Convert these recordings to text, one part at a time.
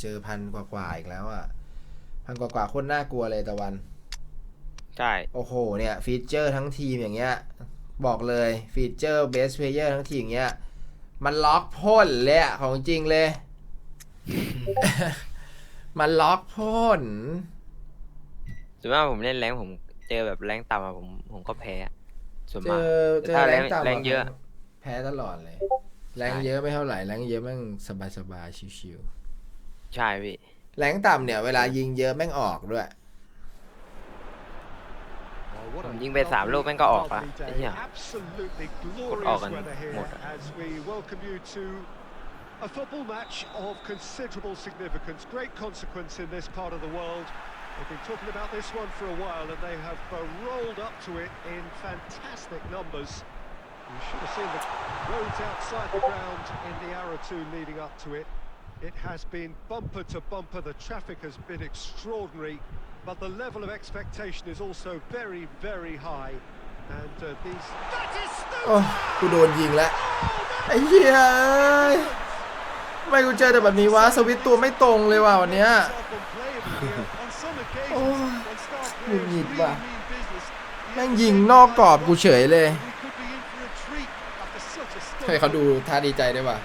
เจอพันกว่าๆอีกแล้วอะ พันกว่าๆโคนน่ากลัวเลยตะวัน ใช่ โอ้โห เนี่ย ฟีเจอร์ทั้งทีมอย่างเงี้ย บอกเลยฟีเจอร์เบสเพลเยอร์ทั้งทีมอย่างเงี้ย มันล็อกพ่นเลยอะของจริงเลย มันล็อกพ่นส่วนมากผมเล่นแรงผมเจอแบบแรงต่ำอะผมผมก็แพ้อะส่วนเจมาก อเจอถ้าแรแรงงต่ำแรงเยอะ แพ้ตลอดเลย แรงใช่เยอะไม่เท่าไหร่แรงเยอะแม่งสบายๆชิว ใช่พี่ๆแรงต่ำเนี่ย เวลายิงเยอะแม่งออกด้วย ผมยิงไปสามลูกแม่งก็ออกละไอ้เหี้ย Absolutely กดออก glorious กัน weather here หมดอะ as we welcome you to a football match of considerable significance, great consequence in this part of the world. They've been talking about this one for a while and they have uh, rolled up to it in fantastic numbers. You should have seen the roads outside the ground in the hour or two leading up to it. It has been bumper to bumper, the traffic has been extraordinary, but the level of expectation is also very, very high. And uh, these. That is โอ้กูโดนยิงแล้วไอ้เหี้ยเอ้ยทำไมกูเจอแต่แบบนี้วะสวิตช์ตัวไม่ตรงเลยว่ะวันเนี้ยโอ้ยหงุดหงิดว่ะแม่งยิงนอกกรอบกูเฉยเลยเฮ้ยเขาดูท่าดีใจด้วยว่ะ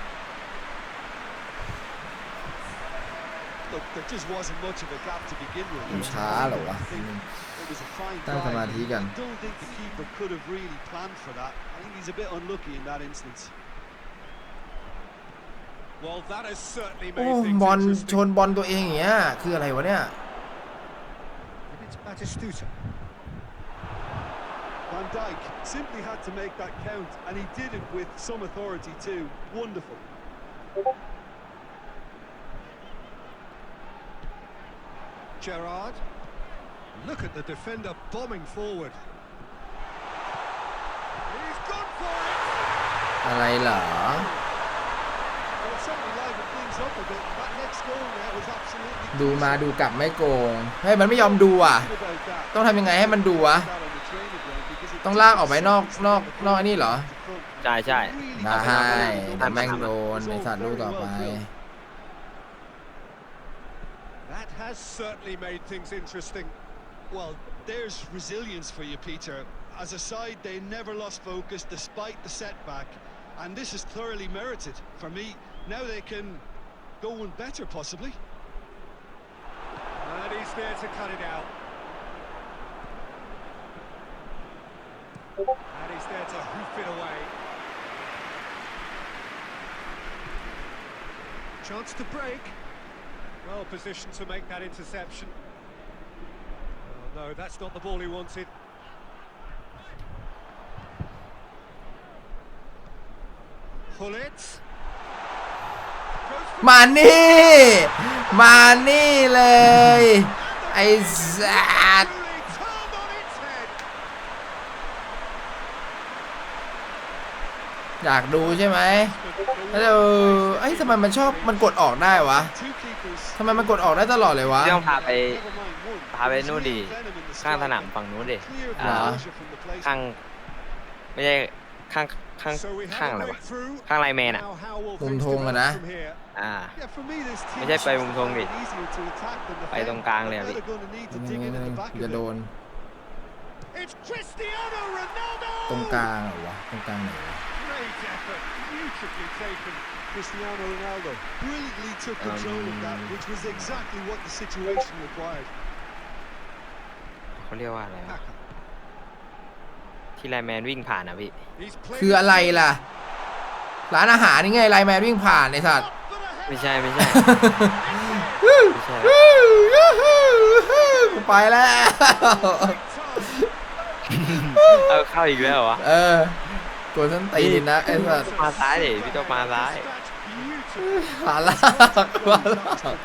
Look, there just wasn't much of a gap to begin with. มันช้าเหรอวะ It was a fine ตั้งสมาธิกัน I don't think the keeper could have really planned for that. I think he's a bit unlucky in that instance. Well, that has certainly โอ้ made things บอล interesting. ชนบอลตัวเองอย่างเงี้ย คืออะไรวะเนี่ย It's Batistuta. Van Dijk simply had to make that count, and he did it with some authority too. Wonderful. Gerard. Look at the defender bombing forward. He's gone for it. อะไรเหรอ Well, it certainly livened things up a bit. That next goal there was absolutely ดูมาดูกลับไม่โกงเฮ้ยมันไม่ยอมดูอะ good about that. ต้องทำยังไงให้มันดูวะ That on the training ground because it ต้องลากออกไปนอกนอกนอกไอ้นี่เหรอใช่ใช่ได้แต่แม่งโดนในสัตว์ลูกต่อไป That has certainly made things interesting. Well, there's resilience for you, Peter. As a side, they never lost focus despite the setback, and this is thoroughly merited. For me, now they can go one better, possibly. And he's there to cut it out. And he's there to hoof it away. Chance to break. Well positioned to make that interception. Oh, no, that's not the ball he wanted. Hullet. Goes for มานี่ มานี่เลย ไอ้สัตว์ Truly turned on its head. อยากดูใช่ไหมแล้วเออไอ้ยทำไมมันชอบมันกดออกได้วะ Two keepers. ทำไมมันกดออกได้ตลอดเลยวะ เรื่องพาไป Never mind one. พาไปนู่นดิ There's real venom in the ข้างสนาม striker. ฝั่งนู้นดิ Clear อ่า composure from the place. ข้าง ไม่ใช่ ข้าง ข้าง So we ข้าง have อะไร a วะ breakthrough. ข้างไลน์แมนอะ Now how will มุม things ธงอะ develop นะ from here? อ่า Yeah, for me, this team ไม่ใช่ไป seems มุม to ธง find ดิ it easier to attack than ไป defend. ตรงกลางเลยอะ But พี่ they're gonna need to dig into the back จะ of โด it. น It's Cristiano Ronaldo! ตรงกลางเหรอวะ ตรงกลางไหนวะ Great effort, beautifully taken. Cristiano Ronaldo brilliantly took control of that, Um, which was exactly what the situation required. เขาเรียกว่าอะไรวะที่ไลน์แมนวิ่งผ่านอะพี่ He's played คืออะไรล่ะ ร้านอาหารนี่ไงไลน์แมนวิ่งผ่านไอ้สัตว์ ไม่ใช่ไม่ใช่ ไม่ใช่ กูไปแล้ว เอาเข้าอีกแล้วเหรอวะเออกดส้นตีนนะไอ้สัตว์ มาซ้ายดิพี่ต้องมาซ้าย หาลากหาลาก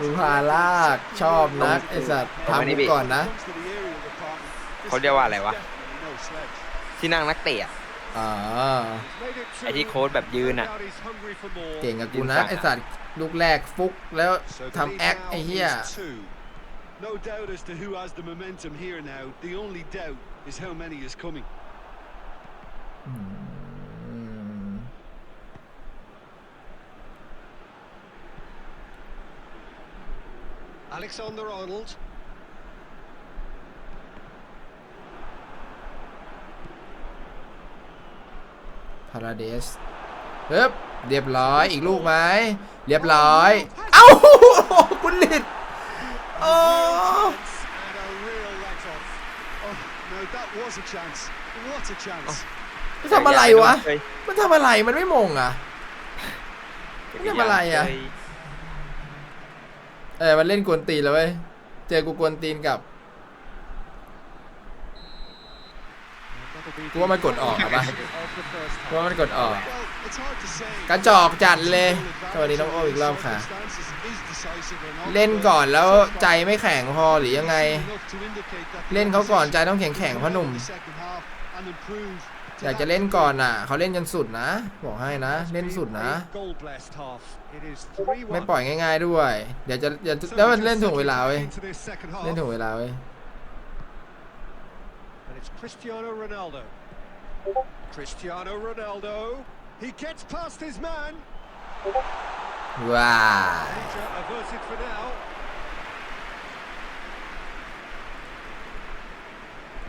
มึงหาลากชอบนักไอสัตว์ทำกูก่อนนะ เขาเรียกว่าอะไรวะ ที่นั่งนักเตะอะอ่าไอที่โค้ดแบบยืนอะ เก่งกับกูนะไอสัตว์ลูกแรกฟุกแล้วทำแอคไอเฮีย No doubt as to who has the momentum here now. The only doubt is how many is coming. Alexander Arnold. พาราเดสเฮ้บเรียบร้อยอีกลูกไหมเรียบร้อย เอ้าคุณลิดโอ้ And a real let off. Oh, no, that was a chance. What a chance. มันทำอะไรวะ มันทำอะไรมันไม่มงอะ มันทำอะไรอะเออมันเล่นกวนตีนแล้วเว้ย เจอกูกวนตีนกับ กูว่ามันกดออกอะปะกูว่ามันกดออก กระจอกจัดเลย สวัสดีน้องโออีกรอบค่ะ เล่นก่อนแล้วใจไม่แข็งพอหรือยังไง เล่นเขาก่อนใจต้องแข็งแข็งพ่อหนุ่ม in the second half and improved to อยากจะ that เล่นก่อนอะ เขาเล่นจนสุดนะ บอกให้นะ It's เล่น been สุดนะ a goal-blessed half. It is 3-1. ไม่ปล่อยง่ายๆด้วย เดี๋ยวจะเดี๋ยว So แล้วมัน just เล่นถ่วงเว settling ลา back เว้ย into this second half. เล่นถ่วงเวลาเว้ย And it's Cristiano Ronaldo. Cristiano Ronaldo. He gets past his man. ว้า Danger averted for now.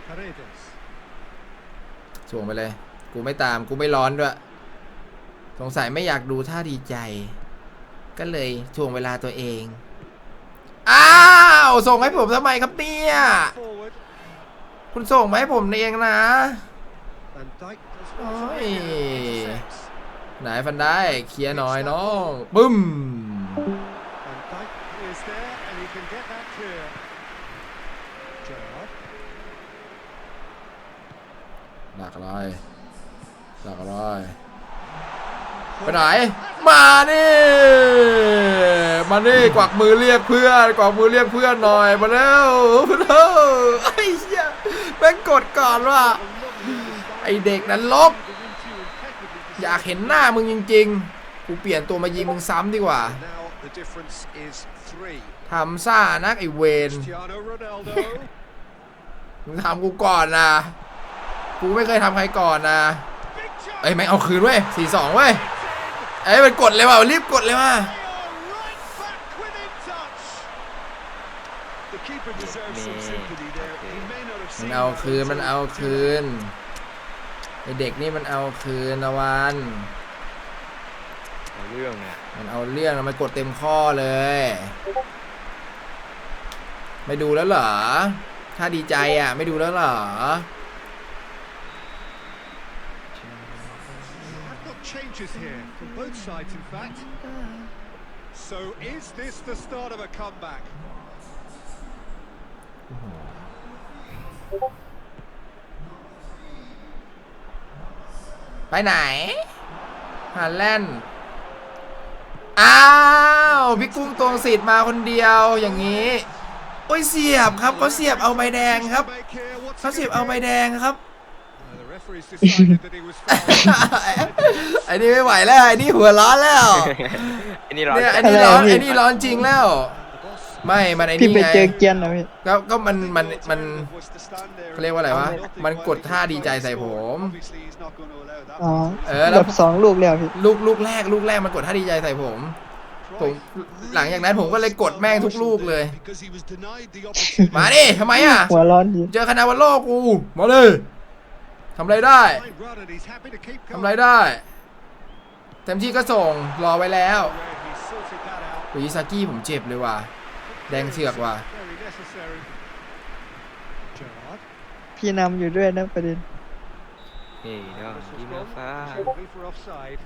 Paredes. ส่งไปเลย กูไม่ตามกูไม่ร้อนด้วย สงสัยไม่อยากดูท่าดีใจ ก็เลยถ่วงเวลาตัวเอง อ้าว ส่งให้ผมทำไมครับเนี่ย คุณส่งมาให้ผมเองนะ Van Dijk does Oi. well to intercept. ไหนฟันได้เคลียร์หน่อยน้องบึ้ม Van Dijk is there and he can get that clear. Gerrard. หลักอะไรหลักอะไรไปไหน มานี่มานี่กวักมือเรียกเพื่อนกวักมือเรียกเพื่อนหน่อยมาเร็วมาเร็วไอ้เหี้ยแม่งกดก่อนว่ะไอเด็กนั้นลบ อยากเห็นหน้ามึงจริง ๆ กูเปลี่ยนตัวมายิงมึงซ้ำดีกว่า Now the difference is three. ทำซ่านักไอเวน Cristiano Ronaldo. มึงทำกูก่อนนะ กูไม่เคยทำใครก่อนนะ Big chance. เอ้ยแม่งเอาคืนเว้ยสี่สองเว้ยเอ้ยมันกดเลยว่ะรีบกดเลยว่ะ They are right back within touch. The keeper deserves some sympathy there. He may not have มัน seen เอา that คืนมันเอาคืนไอเด็กนี่มันเอาคืนนะวันเอาเรื่องเนี่ยมันเอาเรื่องนะมันกดเต็มข้อเลย ไม่ดูแล้วเหรอ ถ้าดีใจอะ ไม่ดูแล้วเหรอ got changes here from both sides, in fact. So is this the start of a comeback? ไปไหนฮาแลนด์อ้าวพี่กุ้งตวงสิทธิ์มาคนเดียวอย่างนี้ โอ้ยเสียบครับเขาเสียบเอาใบแดงครับ Make here, what's เขา he เสียบ gonna เอาใบ do? แดงครับ Uh, the referee's decided that he was fouled. ไอ้นี่ไม่ไหวแล้วไอ้นี่หัวร้อนแล้วอันนี้ร้อนเนี่ยไอ้จัดนี่ร้อนอะไรอะพี่ไอ้นี่ร้อนจริงแล้ว The boss ไม่มันไอ้พี่นี่ไปไงเจอเกียนนะพี่ก็ก็มันมันมัน was to stand there เขาเรียกว่าอะไรวะ and มันกดท่าดีใจใส่ผม Obviously, he's not going to allow that อ๋อ one to เออแล้แบวบสองลูกแล้วพี่ลูกลูกแรก ลูกแรกมันกดท่าดีใจใส่ผม ผมหลังจากนั้นผมก็เลยกดแม่งทุกลูกเลย Because he was denied the opportunity. มาดิทำไมอะ หัวร้อนดีเจอคานาวันโลกู มาเลยทำอะไรได้ Fine run and he's happy to keep ทำ going. อะไรได้ เต็มที่ก็ส่งรอไว้แล้ว Where he sorted that out. โอ้ยอิซากิผมเจ็บเลยว่ะ แดงเชือกว่ะ Very necessary. Gerrard. พี่นำอยู่ด้วยนะประเด็นนี่เนาะ Whistle's ยิ้มแล้ว gone. ฟ้า Shouldn't be for offside.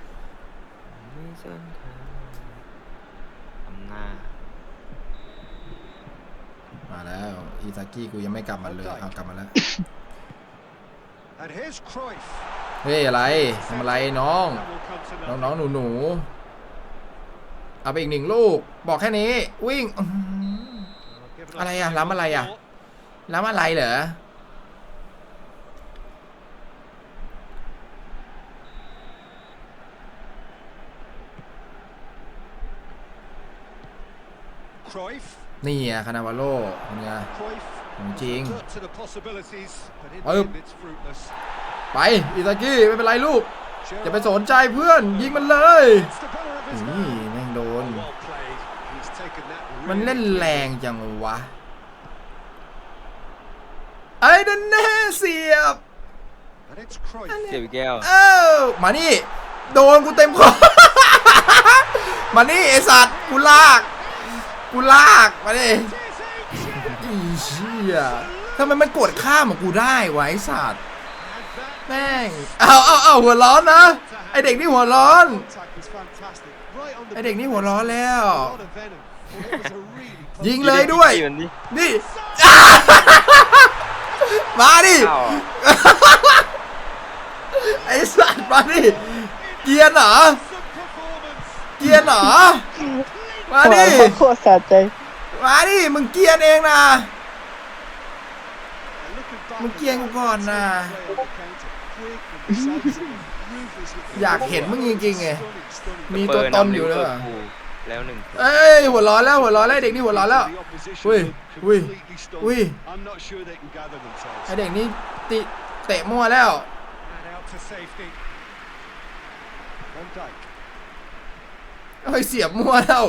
ไม่สนทางทำหน้ามาแล้วอิซากิกูยังไม่กลับมาเลยเอากลับมาแล้ว And here's Cruyff. เฮ้ยอะไรทำอะไรน้อง That will come to น้อง nothing. น้องหนูหนูๆเอาไปอีกหนึ่งลูก บอกแค่นี้ วิ่งอื้อหือ Given อะไร offside อะ on ล้ำอะไร the อะ ball. ล้ำอะไรเหรอ Cruyff. นี่อะคานาวาโลเป็นไง Cruyff. ของจริง Looked to the possibilities, but in the Ơi. end it's fruitless. ไปอิซากิไม่เป็นไรลูก Gerrard อย่าไปสนใจเพื่อนยิงมันเลย gets the better of his นี่ man. แม่งโดน Well played. He's taken that มันเล่นแรงจังวะไอ้ดันแน่เสียบ And it's Cruyff. เสียบอีกแก้วเอ้ามานี่ โดนกูเต็มคอมานี่ไอสัตว์กูลากกูลากมาดิอีเชี่ยทำไมมันกดข้ามของกูได้วะไอสัตว์ แม่งเอาเอาเอาหัวร้อนนะไอเด็กนี่หัวร้อน Contact was fantastic. Right on the ไอเด็กนี่หัวร้อนแล้ว A lot of venom. Well, it was a really close ยิงเลยด้วยมันดินี่มาดิอ้าวไอสัตว์มาดิเกียร์เหรอ performance. เกียร์เหรอมาหัวดิเราะโคตรสะใจมาดิมึงเกียร์เองนะ And looking back มึง at เกียร์กู that, ก่อนนะ อยากเห็นมึงจริงๆไง stunning, stunning. มีตัวตนอยู่เลยว่ะเปิดนำลิเวอร์พูลแล้วหนึ่งเอ้ยหัวร้อนแล้วหัวร้อนแล้วไอ้เด็กนี่หัวร้อนแล้ว The opposition Ui, look ui, completely stunned. ui. I'm not sure they can gather themselves. ไอเด็กนี่ติเตะมั่วแล้ว And out to safety. Van Dijk. เฮ้ยเสียบมั่วแล้ว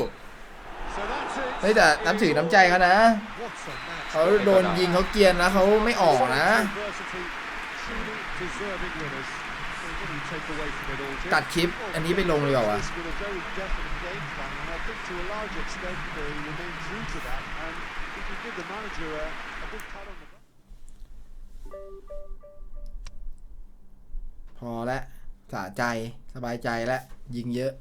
So that's it. เฮ้ยแต่น้ำถือน้ำใจเขานะ What a match. เขาโดนยิงเขาเกรียนนะเขาไม่ออกนะ Adversity, truly deserving winners. So what do you take away from it all, Jim? ตัดคลิปอันนี้ไปลงดีกว่าวะ This with a very definite game plan, and I think to a large extent they remain true to that. And we can give the manager a, a big pat on the back. พอแล้วสะใจสบายใจแล้วยิงเยอะ